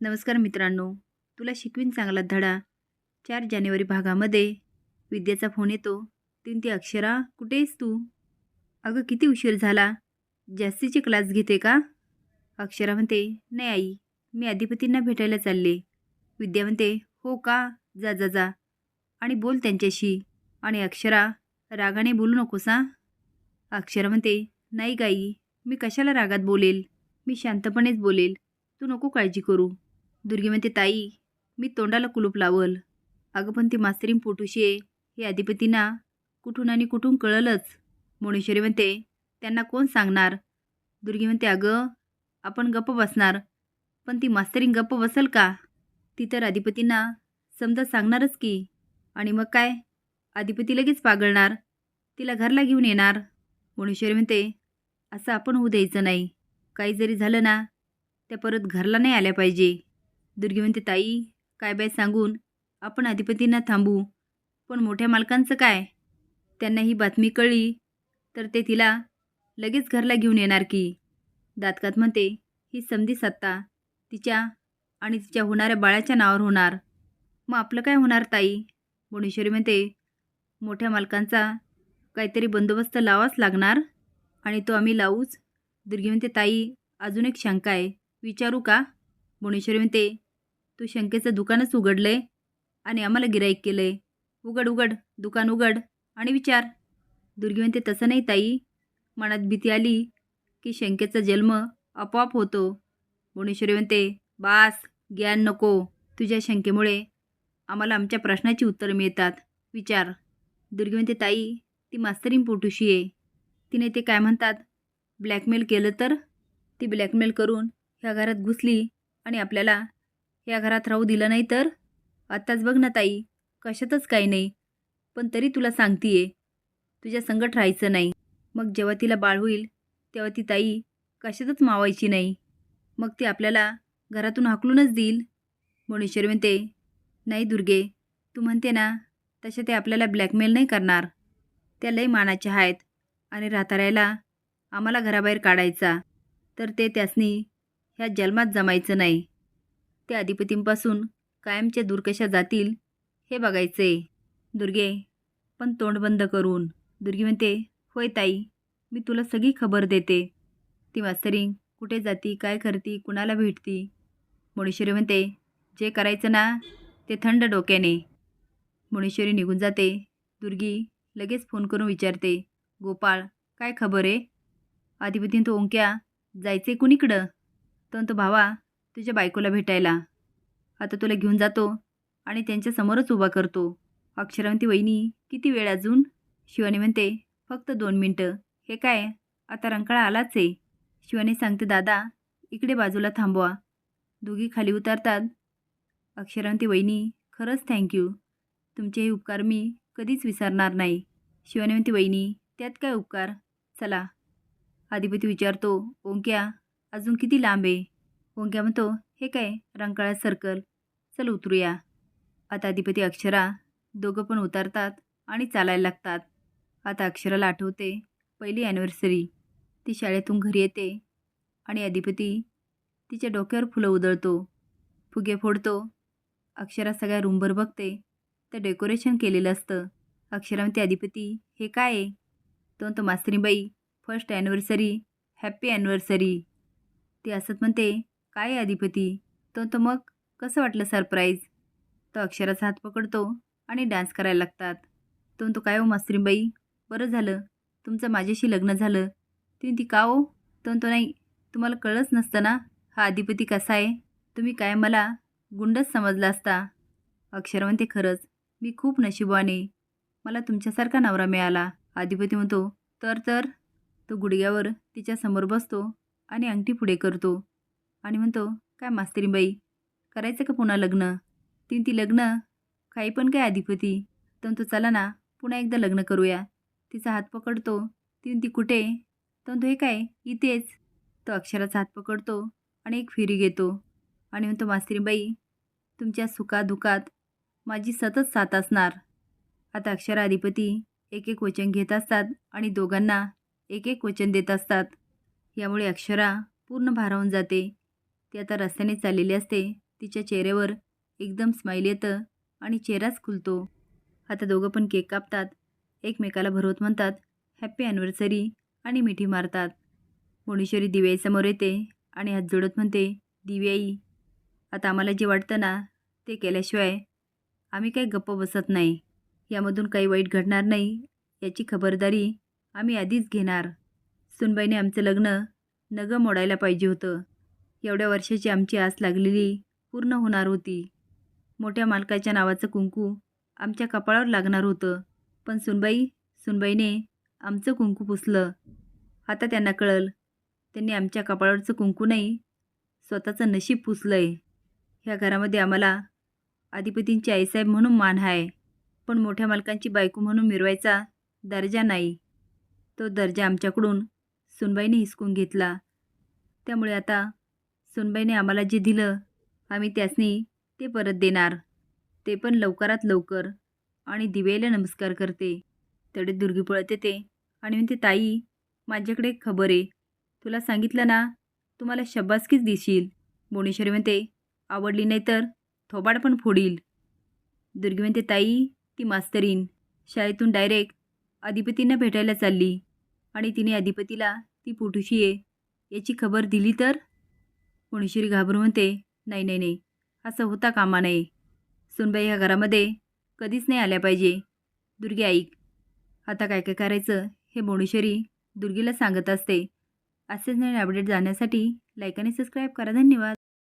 नमस्कार मित्रांनो. तुला शिकवीन चांगला धडा. चार जानेवारी भागामध्ये विद्याचा फोन येतो. तीन ती अक्षरा. कुठे आहेस तू? अगं किती उशीर झाला. जास्तीचे क्लास घेते का? अक्षरा म्हणते नाही आई मी अधिपतींना भेटायला चालले. विद्या म्हणते हो का? जा जा जा. आणि बोल त्यांच्याशी. आणि अक्षरा रागाने बोलू नकोस? हां अक्षरा म्हणते नाही गाई मी कशाला रागात बोलेल? मी शांतपणेच बोलेल. तू नको काळजी करू. दुर्गे म्हणते ताई मी तोंडाला कुलूप लावल. अगं पण ती मास्तरीन पोटूशी आहे. हे अधिपतींना कुठून आणि कुठून कळलंच? मोणेश्वरी म्हणते त्यांना कोण सांगणार? दुर्गी म्हणते अगं आपण गप्प बसणार. पण ती मास्तरीन गप्प बसल का? ती तर अधिपतींना समजा सांगणारच की. आणि मग काय? अधिपती लगेच पागळणार. तिला घरला घेऊन येणार. मोणेश्वरी म्हणते असं आपण होऊ द्यायचं नाही. काही जरी झालं ना त्या परत घरला नाही आल्या पाहिजे. दुर्गिवंती ताई काय बाय सांगून आपण अधिपतींना थांबू. पण मोठ्या मालकांचं काय? त्यांना ही बातमी कळली तर ते तिला लगेच घरला घेऊन येणार की. दातकात म्हणते ही समधी सत्ता. तिच्या आणि तिच्या होणाऱ्या बाळाच्या नावावर होणार. मग आपलं काय होणार ताई? भुवनेश्वरी म्हणते मोठ्या मालकांचा काहीतरी बंदोबस्त लावाच लागणार आणि तो आम्ही लावूच. दुर्गी म्हणते ताई अजून एक शंका आहे. विचारू का? भुवनेश्वरी म्हणते तू शंकेचं दुकानच उघडलं आहे आणि आम्हाला गिराईक केलं. आहे उघड उघड दुकान उघड आणि विचार. दुर्गी म्हणते तसं नाही ताई. मनात भीती आली की शंकेचा जन्म आपोआप होतो. भुवनेश्वरी म्हणते बास ज्ञान नको. तुझ्या शंकेमुळे आम्हाला आमच्या प्रश्नाची उत्तरं मिळतात. विचार. दुर्गी म्हणते ताई ती मास्तरीन पोटुशी आहे. तिने ते काय म्हणतात? ब्लॅकमेल केलं तर? ती ब्लॅकमेल करून ह्या घरात घुसली आणि आपल्याला या घरात राहू दिलं नाही तर? आत्ताच बघ ना ताई कशातच काही नाही. पण तरी तुला सांगतीये तुझ्या संगट राहायचं नाही. मग जेव्हा तिला बाळ होईल तेव्हा ती ताई कशातच मावायची नाही. मग ती आपल्याला घरातून हाकलूनच देईल. म्हणून म्हणते नाही दुर्गे तू म्हणते ना तसे ते आपल्याला ब्लॅकमेल नाही करणार. त्या लय मानाच्या आहेत आणि राहता आम्हाला घराबाहेर काढायचा. तर ते त्यासनी ह्या जन्मात जमायचं नाही. त्या अधिपतींपासून कायमच्या दूर कशा जातील हे बघायचे. दुर्गे पण तोंड बंद करून. दुर्गी म्हणते होय ताई मी तुला सगळी खबर देते. ती मास्तरिंग कुठे जाती काय करती कुणाला भेटती? मुणेश्वरी म्हणते जे करायचं ना ते थंड डोक्याने. मुणेश्वरी निघून जाते. दुर्गी लगेच फोन करून विचारते गोपाळ काय खबर आहे अधिपतीं तो ओंक्या जायचे कुणीकडं? तर तो भावा तुझ्या बायकोला भेटायला. आता तुला घेऊन जातो आणि त्यांच्यासमोरच उभा करतो. अक्षरावंती वहिनी किती वेळ अजून? शिवानी म्हणते फक्त दोन मिनटं. हे काय? आता रंकाळा आलाच आहे. शिवानी सांगते दादा इकडे बाजूला थांबवा. दोघी खाली उतरतात. अक्षरावंती वहिनी खरंच थँक्यू तुमचे हे उपकार मी कधीच विसरणार नाही. शिवानी म्हणते वहिनी त्यात काय उपकार? चला. अधिपती विचारतो ओंक्या अजून किती लांब आहे? ओंक्या म्हणतो हे काय रंकाळा सर्कल चल उतरूया. आता अधिपती अक्षरा दोघं पण उतरतात आणि चालायला लागतात. आता अक्षराला आठवते पहिली ॲनिव्हर्सरी ती शाळेतून घरी येते आणि अधिपती तिच्या डोक्यावर फुलं उधळतो. फुगे फोडतो. अक्षरा सगळ्या रूमभर बघते. तर डेकोरेशन केलेलं असतं. अक्षरा म्हणते अधिपती हे काय आहे? तो म्हणतो मास्तरीबाई फर्स्ट ॲनिव्हर्सरी हॅप्पी ॲनिव्हर्सरी ती असत म्हणते काय अधिपती? तो तो मग कसं वाटलं सरप्राईज? तो अक्षराचा हात पकडतो आणि डान्स करायला लागतात. तो तो काय हो मास्तरीबाई बरं झालं. तुमचं माझ्याशी लग्न झालं. तुम्ही ती का हो? तो तो नाही. तुम्हाला कळलंच नसतं ना? हा अधिपती कसा आहे? तुम्ही काय मला गुंडच समजला असता? अक्षर म्हणते खरंच मी खूप नशिबाने मला तुमच्यासारखा नवरा मिळाला. अधिपती म्हणतो तर तर? तो गुडघ्यावर तिच्यासमोर बसतो आणि अंगठी पुढे करतो. आणि म्हणतो काय मास्तरीबाई करायचं का पुन्हा लग्न? तीन ती लग्न काही पण काय अधिपती तर तो चला ना पुन्हा एकदा लग्न करूया. तिचा हात पकडतो तीन ती कुठे? तर तो हे काय? इथेच. तो अक्षराचा हात पकडतो आणि एक फिरी घेतो आणि म्हणतो मास्तरीबाई तुमच्या सुखादुखात माझी सतत साथ असणार. आता अक्षरा अधिपती एक एक वचन घेत असतात आणि दोघांना एक एक वचन देत असतात. यामुळे अक्षरा पूर्ण भारावून जाते. ती आता रस्त्याने चाललेली असते. तिच्या चेहऱ्यावर एकदम स्माईल येतं आणि चेहराच खुलतो. आता दोघं पण केक कापतात. एकमेकाला भरवत म्हणतात हॅप्पी ॲनिव्हर्सरी आणि मिठी मारतात. मुणेश्वरी दिव्याईसमोर येते आणि हात जोडत म्हणते दिव्याई आता आम्हाला जे वाटतं ना ते केल्याशिवाय आम्ही काही गप्प बसत नाही. यामधून काही वाईट घडणार नाही याची खबरदारी आम्ही आधीच घेणार. सुनबाईने आमचं लग्न नगं मोडायला पाहिजे होतं. एवढ्या वर्षाची आमची आस लागलेली पूर्ण होणार होती. मोठ्या मालकाच्या नावाचं कुंकू आमच्या कपाळावर लागणार होतं. पण सुनबाई सुनबाईने आमचं कुंकू पुसलं. आता त्यांना कळल त्यांनी आमच्या कपाळावरचं कुंकू नाही स्वतःचं नशीब पुसलं आहे ह्या घरामध्ये आम्हाला अधिपतींची आईसाहेब म्हणून मान आहे पण मोठ्या मालकांची बायको म्हणून मिरवायचा दर्जा नाही. तो दर्जा आमच्याकडून सुनबाईने हिसकून घेतला. त्यामुळे आता सुनबाईने आम्हाला जे दिलं आम्ही त्यासनी ते परत देणार. ते पण लवकरात लवकर. आणि दिवेला नमस्कार करते. तडे दुर्गी पळत येते आणि म्हणते ताई माझ्याकडे खबर आहे. तुला सांगितलं ना तुम्हाला शब्बासकीच दिशील. बोणेश्वरी म्हणते आवडली नाही तर थोबाड पण फोडील. दुर्गी म्हणते ताई ती मास्तरीन. शाळेतून डायरेक्ट अधिपतींना भेटायला चालली. आणि तिने अधिपतीला ती पोटुशी आहे. याची खबर दिली तर भुवनेश्वरी घाबरून म्हणते नाही नाही नाही असं होता कामा नये. सुनबाई ह्या घरामध्ये कधीच नाही आल्या पाहिजे. दुर्गी ऐक आता काय काय करायचं? हे भुवनेश्वरी दुर्गीला सांगत असते. असेच नवीन अपडेट जाण्यासाठी लाईक आणि सबस्क्राईब करा. धन्यवाद.